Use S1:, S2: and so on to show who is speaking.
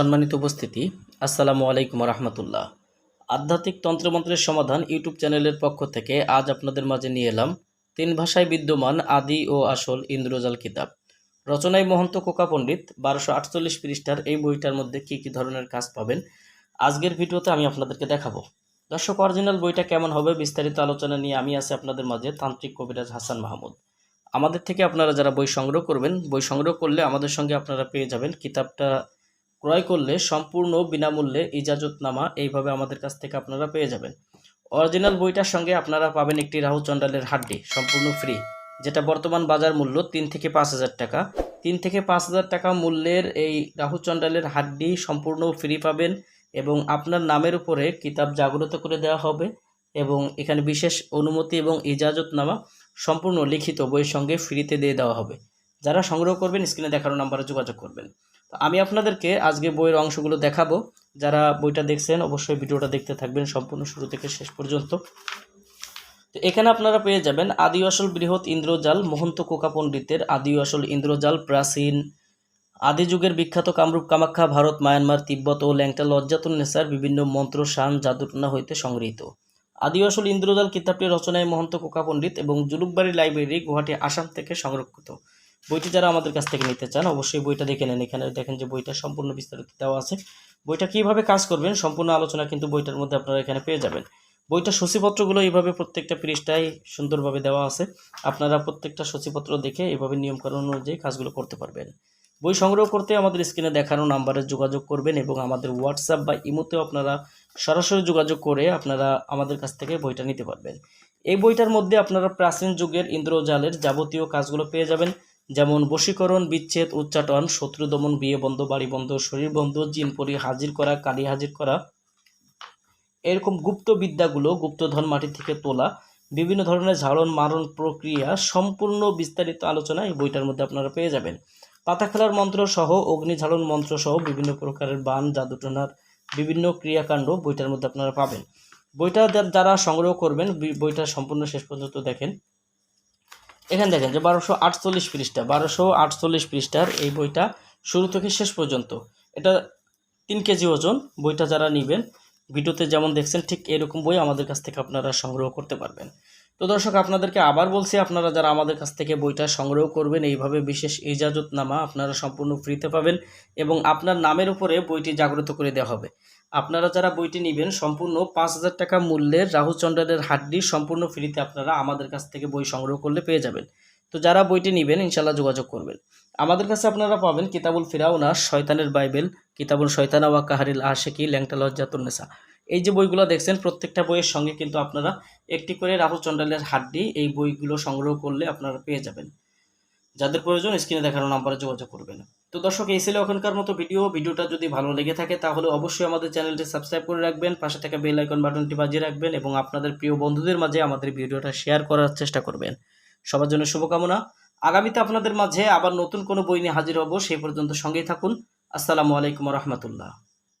S1: সম্মানিত উপস্থিতি, আসসালামু আলাইকুম রহমতুল্লাহ আধ্যাত্মিক তন্ত্রমন্ত্রের সমাধান ইউটিউব চ্যানেলের পক্ষ থেকে আজ আপনাদের মাঝে নিয়ে এলাম তিন ভাষায় বিদ্যমান আদি ও আসল ইন্দ্রজাল কিতাব। রচনায় মহন্ত কোকা পণ্ডিত, বারোশো আটচল্লিশ পৃষ্ঠার এই বইটার মধ্যে কি কি ধরনের কাজ পাবেন, আজকের ভিডিওতে আমি আপনাদেরকে দেখাবো। দর্শক, অরিজিনাল বইটা কেমন হবে বিস্তারিত আলোচনা নিয়ে আমি আছি আপনাদের মাঝে তান্ত্রিক কবিরাজ হাসান মাহমুদ। আমাদের থেকে আপনারা যারা বই সংগ্রহ করবেন, বই সংগ্রহ করলে আমাদের সঙ্গে আপনারা পেয়ে যাবেন কিতাবটা ক্রয় করলে সম্পূর্ণ বিনামূল্যে ইজাজতনামা এইভাবে আমাদের কাছ থেকে আপনারা পেয়ে যাবেন। অরিজিনাল বইটার সঙ্গে আপনারা পাবেন একটি রাহু চন্ডালের হাড্ডি সম্পূর্ণ ফ্রি যেটা বর্তমান বাজার মূল্য তিন থেকে পাঁচ হাজার টাকা। তিন থেকে পাঁচ হাজার টাকা মূল্যের এই রাহু চন্ডালের হাড্ডি সম্পূর্ণ ফ্রি পাবেন এবং আপনার নামের উপরে কিতাব জাগ্রত করে দেওয়া হবে এবং এখানে বিশেষ অনুমতি এবং ইজাজতনামা সম্পূর্ণ লিখিত বইয়ের সঙ্গে ফ্রিতে দিয়ে দেওয়া হবে। যারা সংগ্রহ করবেন স্ক্রিনে দেখানো নাম্বারে যোগাযোগ করবেন। তো আমি আপনাদেরকে আজকে বইয়ের অংশগুলো দেখাবো। যারা বইটা দেখছেন, অবশ্যই ভিডিওটা দেখতে থাকবেন, সম্পূর্ণ শুরু থেকে শেষ পর্যন্ত। তো এখানে আপনারা পেয়ে যাবেন আদি আসল বৃহৎ ইন্দ্রজাল, মহন্ত কোকা পণ্ডিতের আদি আসল ইন্দ্রজাল, প্রাচীন আদি যুগের বিখ্যাত কামরূপ কামাখ্যা, ভারত, মায়ানমার, তিব্বত ও ল্যাংটা লজ্জাতুন নেসার বিভিন্ন মন্ত্র, শান, জাদুটনা হইতে সংগৃহীত। আদি আসল ইন্দ্রজাল কিতাবটি রচনায় মহন্ত কোকা পণ্ডিত এবং জুলুকবাড়ি লাইব্রেরি গুয়াহাটি, আসাম থেকে সংরক্ষিত। বইটি যারা আমাদের কাছ থেকে নিতে চান, অবশ্যই বইটা দেখে নেন। এখানে দেখেন যে বইটা সম্পূর্ণ বিস্তারিত দেওয়া আছে। বইটা কীভাবে কাজ করবেন, সম্পূর্ণ আলোচনা কিন্তু বইটার মধ্যে আপনারা এখানে পেয়ে যাবেন। বইটা সূচিপত্রগুলো এইভাবে প্রত্যেকটা পৃষ্ঠায় সুন্দরভাবে দেওয়া আছে। আপনারা প্রত্যেকটা সূচিপত্র দেখে এভাবে নিয়মকানুন অনুযায়ী কাজগুলো করতে পারবেন। বই সংগ্রহ করতে আমাদের স্ক্রিনে দেখানো নাম্বারে যোগাযোগ করবেন এবং আমাদের হোয়াটসঅ্যাপ বা ইমোতেও আপনারা সরাসরি যোগাযোগ করে আপনারা আমাদের কাছ থেকে বইটা নিতে পারবেন। এই বইটার মধ্যে আপনারা প্রাচীন যুগের ইন্দ্রজালের যাবতীয় কাজগুলো পেয়ে যাবেন। যেমন বশীকরণ, বিচ্ছেদ, উচ্চাটন, শত্রু দমন, বিয়ে বন্ধ, বাড়ি বন্ধ, শরীর বন্ধ জিনপরি হাজির করা, কালি হাজির করা। এরকম গুপ্ত বিদ্যাগুলো গুপ্তধন মাটি থেকে তোলা, বিভিন্ন ধরনের ঝাড়ন, মারণ প্রক্রিয়া, সম্পূর্ণ বিস্তারিত আলোচনা এই বইটার মধ্যে আপনারা পেয়ে যাবেন। পাতা খেলার মন্ত্র সহ, অগ্নি ঝাড়ন মন্ত্র সহ বিভিন্ন প্রকারের বান, জাদুটনার বিভিন্ন ক্রিয়াকাণ্ড বইটার মধ্যে আপনারা পাবেন। বইটা যারা সংগ্রহ করবেন বই- বইটা সম্পূর্ণ শেষ পর্যন্ত দেখেন। এখানে দেখেন যে বারোশো আটচল্লিশ পৃষ্ঠা, বারোশো আটচল্লিশ পৃষ্ঠার এই বইটা শুরু থেকে শেষ পর্যন্ত। এটা তিন কেজি ওজন, বইটা যারা নেবেন, ভিডিওতে যেমন দেখছেন, ঠিক এরকম বই আমাদের কাছ থেকে আপনারা সংগ্রহ করতে পারবেন। তো দর্শক, আপনাদেরকে আবার বলছি, আপনারা যারা আমাদের কাছ থেকে বইটা সংগ্রহ করবেন, এইভাবে বিশেষ ইজাজতনামা আপনারা সম্পূর্ণ ফ্রিতে পাবেন এবং আপনার নামের উপরে বইটি জাগ্রত করে দেওয়া হবে। আপনারা যারা বইটি নেবেন, সম্পূর্ণ পাঁচ হাজার টাকা মূল্যের রাহু চন্দ্রের হাড্ডি সম্পূর্ণ ফ্রিতে আপনারা আমাদের কাছ থেকে বই সংগ্রহ করলে পেয়ে যাবেন। তো যারা বইটি নেবেন ইনশাল্লাহ যোগাযোগ করবেন। আমাদের কাছে আপনারা পাবেন কিতাবুল ফিরাউনা, শয়তানের বাইবেল, কিতাবুল শয়তানা ওয়া কাহারিল আশেকি, ল্যাংটা লজ্জাতুন্নেসা এই যে বইগুলো দেখছেন, প্রত্যেকটা বইয়ের সঙ্গে কিন্তু আপনারা একটি করে রাহুল চন্ডালের হাড্ডি এই বইগুলো সংগ্রহ করলে আপনারা পেয়ে যাবেন। যাদের প্রয়োজন, স্ক্রিনে দেখানো নাম্বারে যোগাযোগ করবেন। তো দর্শক, এই ছিল এখনকার মতো ভিডিও। ভিডিওটা যদি ভালো লেগে থাকে, তাহলে অবশ্যই আমাদের চ্যানেলটি সাবস্ক্রাইব করে রাখবেন, পাশে থাকা বেল আইকন বাটনটি বাজিয়ে রাখবেন এবং আপনাদের প্রিয় বন্ধুদের মাঝে আমাদের ভিডিওটা শেয়ার করার চেষ্টা করবেন। সবার জন্য শুভকামনা। আগামীতে আপনাদের মাঝে আবার নতুন কোনো বই নিয়ে হাজির হব, সেই পর্যন্ত সঙ্গেই থাকুন। আসসালামু আলাইকুম রহমতুল্লাহ।